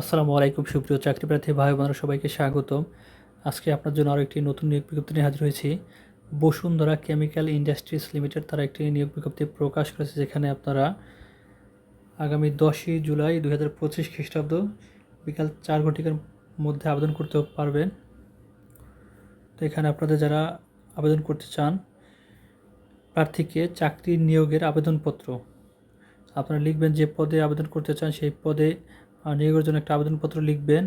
আসসালামু আলাইকুম, সুপ্রিয় চাকরি প্রার্থী ভাই বোনেরা, সবাইকে স্বাগতম। আজকে আপনার জন্য আরও একটি নতুন নিয়োগ বিজ্ঞপ্তি নিয়ে হাজির হয়েছি। বসুন্ধরা কেমিক্যাল ইন্ডাস্ট্রিজ লিমিটেড তারা একটি নিয়োগ বিজ্ঞপ্তি প্রকাশ করেছে, যেখানে আপনারা আগামী দশই জুলাই দু হাজার পঁচিশ খ্রিস্টাব্দ বিকাল চার ঘটিকার মধ্যে আবেদন করতে পারবেন। তো এখানে আপনাদের যারা আবেদন করতে চান, প্রার্থীকে চাকরি নিয়োগের আবেদনপত্র, আপনারা লিখবেন যে পদে আবেদন করতে চান, সেই পদে নিয়োগের জন্য একটা আবেদনপত্র লিখবেন।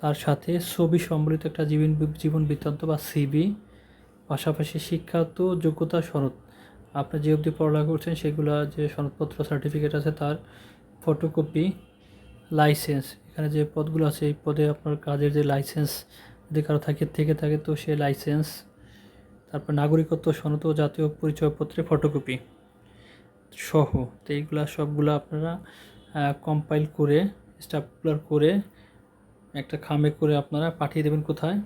তার সাথে ছবি সম্বলিত একটা জীবন জীবন বৃত্তান্ত বা সিবি পাশাপাশি শিক্ষাগত যোগ্যতা সনদ। আপনি যে অবধি পড়ালেখা করছেন, সেগুলো যে সনদপত্র সার্টিফিকেট আছে তার ফটোকপি লাইসেন্স এখানে যে পদগুলো আছে, এই পদে আপনার কাজের যে লাইসেন্স যদি কারও থাকে, থেকে থাকে, তো সে লাইসেন্স তারপর নাগরিকত্ব সনদ ও জাতীয় পরিচয়পত্রের ফটোকপি সহ। তো এইগুলা সবগুলো আপনারা কম্পাইল করে স্টাপলার করে, একটা খামে করে আপনারা পাঠিয়ে দেবেন কোথায়?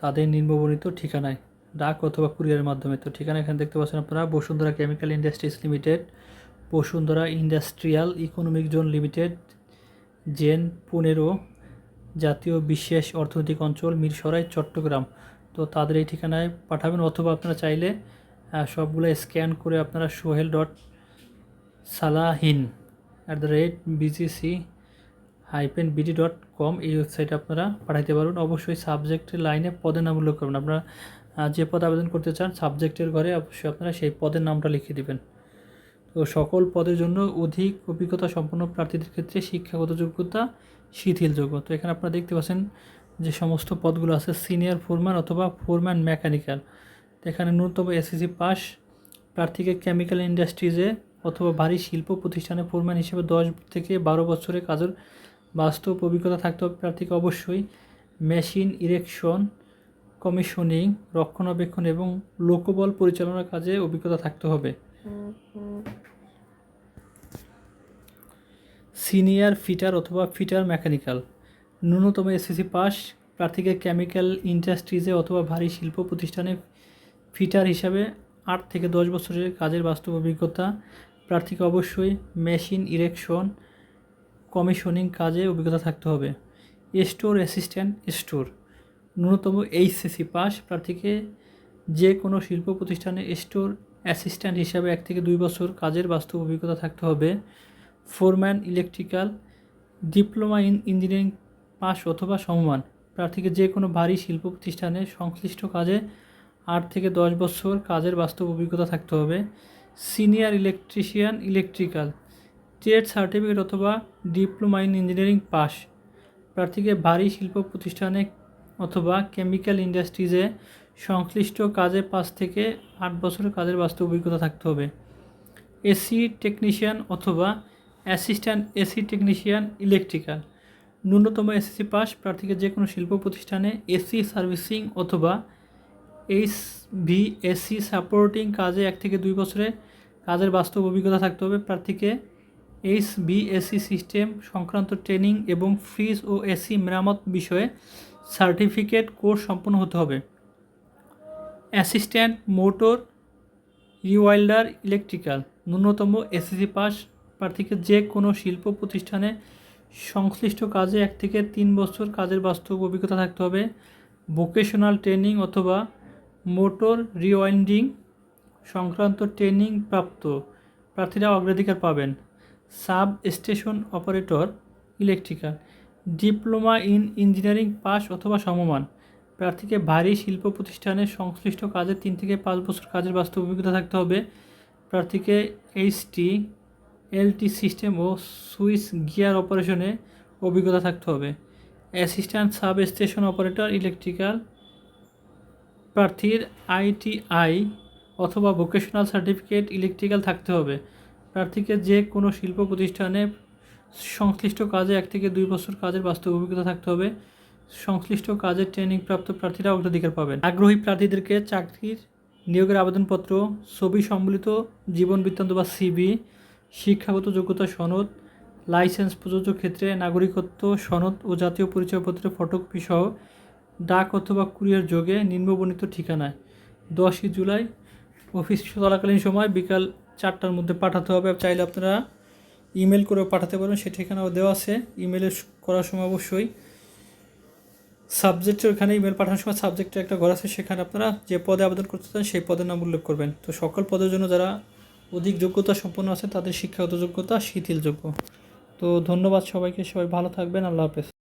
তাদের নিম্নবর্ণিত ঠিকানায়। ডাক অথবা কুরিয়ারের মাধ্যমে। তো ঠিকানা এখানে দেখতে পাচ্ছেন আপনারা, Bashundhara chemical industries limited Bashundhara industrial economic zone limited gen পনেরো, জাতীয় বিশেষ অর্থনৈতিক অঞ্চল, মিরসরাই, চট্টগ্রাম। তো তাদের এই ঠিকানায় পাঠাবেন অথবা আপনারা চাইলে সবগুলো স্ক্যান করে আপনারা Sohel dot Salahin at the rate BGC hyphen BD dot com এই ওয়েবসাইটে আপনারা পাঠাইতে পারবেন। অবশ্যই সাবজেক্টের লাইনে পদের নাম উল্লেখ করবেন। আপনারা যে পদে আবেদন করতে চান সাবজেক্টের ঘরে অবশ্যই আপনারা সেই পদের নামটা লিখে দিবেন। তো সকল পদের জন্য অধিক অভিজ্ঞতা সম্পন্ন প্রার্থীদের ক্ষেত্রে শিক্ষাগত যোগ্যতা শিথিলযোগ্য তো এখানে আপনারা দেখতে পাচ্ছেন যে সমস্ত পদগুলো আছে সিনিয়র ফোরম্যান অথবা ফোরম্যান মেকানিক্যাল এখানে ন্যূনতম এসএসসি পাস প্রার্থীকে কেমিক্যাল ইন্ডাস্ট্রিজে অথবা ভারী শিল্প প্রতিষ্ঠানে ফোরম্যান হিসেবে দশ থেকে বারো বছরের কাজের বাস্তব অভিজ্ঞতা থাকতে হবে। প্রার্থীকে অবশ্যই মেশিন, ইরেকশন, কমিশনিং, রক্ষণাবেক্ষণ এবং লোকবল পরিচালনার কাজে অভিজ্ঞতা থাকতে হবে। সিনিয়র ফিটার অথবা ফিটার মেকানিক্যাল। ন্যূনতম এসএসসি পাস। প্রার্থীকে কেমিক্যাল ইন্ডাস্ট্রিজে অথবা ভারী শিল্প প্রতিষ্ঠানে ফিটার হিসাবে আট থেকে দশ বছরের কাজের বাস্তব অভিজ্ঞতা প্রার্থীকে অবশ্যই মেশিন, ইরেকশন, কমিশনিং কাজে অভিজ্ঞতা থাকতে হবে। স্টোর অ্যাসিস্ট্যান্ট স্টোর, ন্যূনতম এইচএসসি পাস প্রার্থীকে যে কোনো শিল্প প্রতিষ্ঠানে স্টোর অ্যাসিস্ট্যান্ট হিসাবে এক থেকে দুই বছর কাজের বাস্তব অভিজ্ঞতা থাকতে হবে। Foreman electrical, diploma in engineering pass অথবা সমমান, প্রার্থীকে যে কোনো ভারী শিল্প প্রতিষ্ঠানে সংশ্লিষ্ট কাজে আট থেকে দশ বছর কাজের বাস্তব অভিজ্ঞতা থাকতে হবে। Senior electrician electrical trade certificate অথবা ডিপ্লোমা ইন ইঞ্জিনিয়ারিং পাস। প্রার্থীকে ভারী শিল্প প্রতিষ্ঠানে অথবা কেমিক্যাল ইন্ডাস্ট্রিজে সংশ্লিষ্ট কাজে পাঁচ থেকে আট বছরের কাজের বাস্তব অভিজ্ঞতা থাকতে হবে। এসি টেকনিশিয়ান অথবা অ্যাসিস্ট্যান্ট এসি টেকনিশিয়ান ইলেকট্রিক্যাল, ন্যূনতম এসএসসি পাস। প্রার্থীকে যে কোনো শিল্প প্রতিষ্ঠানে এসি সার্ভিসিং অথবা এইচ ভি এসি সাপোর্টিং কাজে এক থেকে দুই বছরে কাজের বাস্তব অভিজ্ঞতা থাকতে হবে। প্রার্থীকে এইচ বি এসি সিস্টেম সংক্রান্ত ট্রেনিং এবং ফ্রিজ ও এসি মেরামত বিষয়ে সার্টিফিকেট কোর্স সম্পন্ন হতে হবে। অ্যাসিস্ট্যান্ট মোটর রিওয়াইল্ডার ইলেকট্রিক্যাল, ন্যূনতম এসএসসি পাস। প্রার্থীকে যে কোনো শিল্প প্রতিষ্ঠানে সংশ্লিষ্ট কাজে এক থেকে তিন বছর কাজের বাস্তব অভিজ্ঞতা থাকতে হবে। ভোকেশনাল ট্রেনিং অথবা মোটর রিওয়াইন্ডিং সংক্রান্ত ট্রেনিং প্রাপ্ত। প্রার্থীরা অগ্রাধিকার পাবেন। Sub station operator electrical. Diploma in engineering pass অথবা সমমান। প্রার্থীকে ভারী শিল্প প্রতিষ্ঠানে সংশ্লিষ্ট কাজে তিন থেকে পাঁচ বছর কাজের বাস্তব অভিজ্ঞতা থাকতে হবে। প্রার্থীকে এইচটি এলটি সিস্টেম ও সুইচ গিয়ার অপারেশনে অভিজ্ঞতা থাকতে হবে। Assistant sub station operator electrical প্রার্থীর আইটিআই অথবা ভোকেশনাল সার্টিফিকেট ইলেকট্রিক্যাল থাকতে হবে। প্রার্থীকে যে কোনো শিল্প প্রতিষ্ঠানে সংশ্লিষ্ট কাজে এক থেকে দুই বছর কাজের বাস্তব অভিজ্ঞতা থাকতে হবে। সংশ্লিষ্ট কাজের ট্রেনিং প্রাপ্ত প্রার্থীরা অগ্রাধিকার পাবেন। আগ্রহী প্রার্থীদেরকে চাকরির নিয়োগের আবেদনপত্র, ছবি সম্বলিত জীবন বৃত্তান্ত বা সিবি শিক্ষাগত যোগ্যতা সনদ, লাইসেন্স প্রযোজ্য ক্ষেত্রে নাগরিকত্ব সনদ ও জাতীয় পরিচয়পত্রের ফটোকপি সহ ডাক অথবা কুরিয়ার যোগে নিম্নবর্ণিত ঠিকানায় দশই জুলাই অফিস চলাকালীন সময় বিকাল চারটার মধ্যে পাঠাতে হবে। চাইলে আপনারা ইমেল করেও পাঠাতে পারবেন সে ঠিকানাও দেওয়া আছে। ইমেলের করার সময় অবশ্যই সাবজেক্টের ওখানে ইমেল পাঠানোর সময় সাবজেক্টের একটা ঘর আছে, সেখানে আপনারা যে পদে আবেদন করতে চান সেই পদের নাম উল্লেখ করবেন। তো সকল পদের জন্য যারা অধিক যোগ্যতা সম্পন্ন আছে তাদের শিক্ষাগত যোগ্যতা শিথিলযোগ্য তো ধন্যবাদ সবাইকে, সবাই ভালো থাকবেন, আল্লাহ হাফেজ।